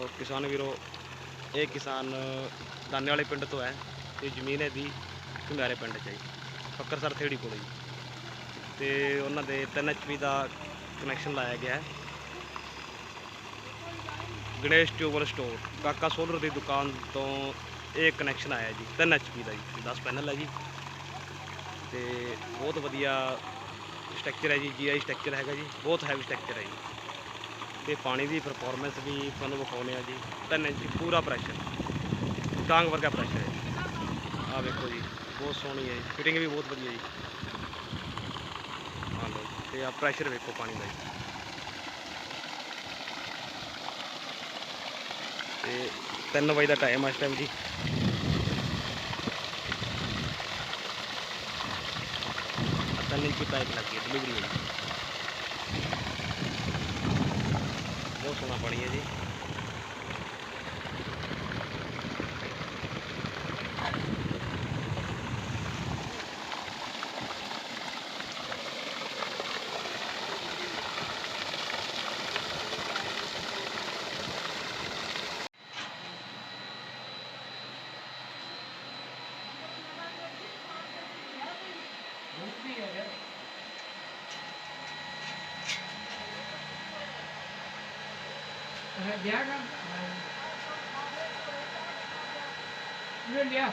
ਲੋ ਕਿਸਾਨ ਵੀਰੋ, ਇਹ ਕਿਸਾਨ ਦਾਨੇ ਵਾਲੇ ਪਿੰਡ ਤੋਂ ਹੈ ਤੇ ਜ਼ਮੀਨ ਹੈ ਦੀ ਘੁੰਗਾਰੇ ਪਿੰਡ ਚ ਹੈ ਜੀ ਫੱਕਰਸਰ ਥੇੜੀ ਕੋਲ ਜੀ। ਤੇ ਉਹਨਾਂ ਦੇ 3 ਐਚਪੀ ਦਾ ਕਨੈਕਸ਼ਨ ਲਾਇਆ ਗਿਆ ਹੈ। Ganesh tubewell store, Kaka solar ਦੀ ਦੁਕਾਨ ਤੋਂ ਇਹ ਕਨੈਕਸ਼ਨ ਆਇਆ ਜੀ 3 ਐਚਪੀ ਦਾ ਜੀ 10 ਪੈਨਲ ਹੈ ਜੀ। ਤੇ ਬਹੁਤ ਵਧੀਆ ਸਟਰਕਚਰ ਹੈ ਜੀ ਜੀਆਈ ਸਟਰਕਚਰ ਹੈਗਾ ਜੀ, ਬਹੁਤ ਹੈਵੀ ਸਟਰਕਚਰ ਹੈ ਜੀ। ਤੇ ਪਾਣੀ ਦੀ ਪਰਫਾਰਮੈਂਸ ਵੀ ਤੁਹਾਨੂੰ ਵਿਖਾਉਂਦੇ ਆ ਜੀ। 3 ਇੰਚ ਪੂਰਾ ਪ੍ਰੈਸ਼ਰ ਡਾਂਗ ਵਰਗਾ ਪ੍ਰੈਸ਼ਰ ਹੈ। ਆ ਵੇਖੋ ਜੀ, ਬਹੁਤ ਸੋਹਣੀ ਹੈ ਫਿਟਿੰਗ ਵੀ ਬਹੁਤ ਵਧੀਆ ਜੀ। ਆ ਲਓ ਤੇ ਆ ਪ੍ਰੈਸ਼ਰ ਵੇਖੋ ਪਾਣੀ ਦਾ ਜੀ। ਤੇ 3 ਵਜੇ ਦਾ ਟਾਈਮ ਆ ਇਸ ਟਾਈਮ ਜੀ। ਆ ਤਿੰਨ ਇੰਚ ਪਾਈਪ ਲੱਗੀ ਹੈ ਡਿਲੀਵਰੀ ਹੈ ਸੋਹਣਾ ਪਾਣੀ ਹੈ ਜੀ Santiago. Good, yeah.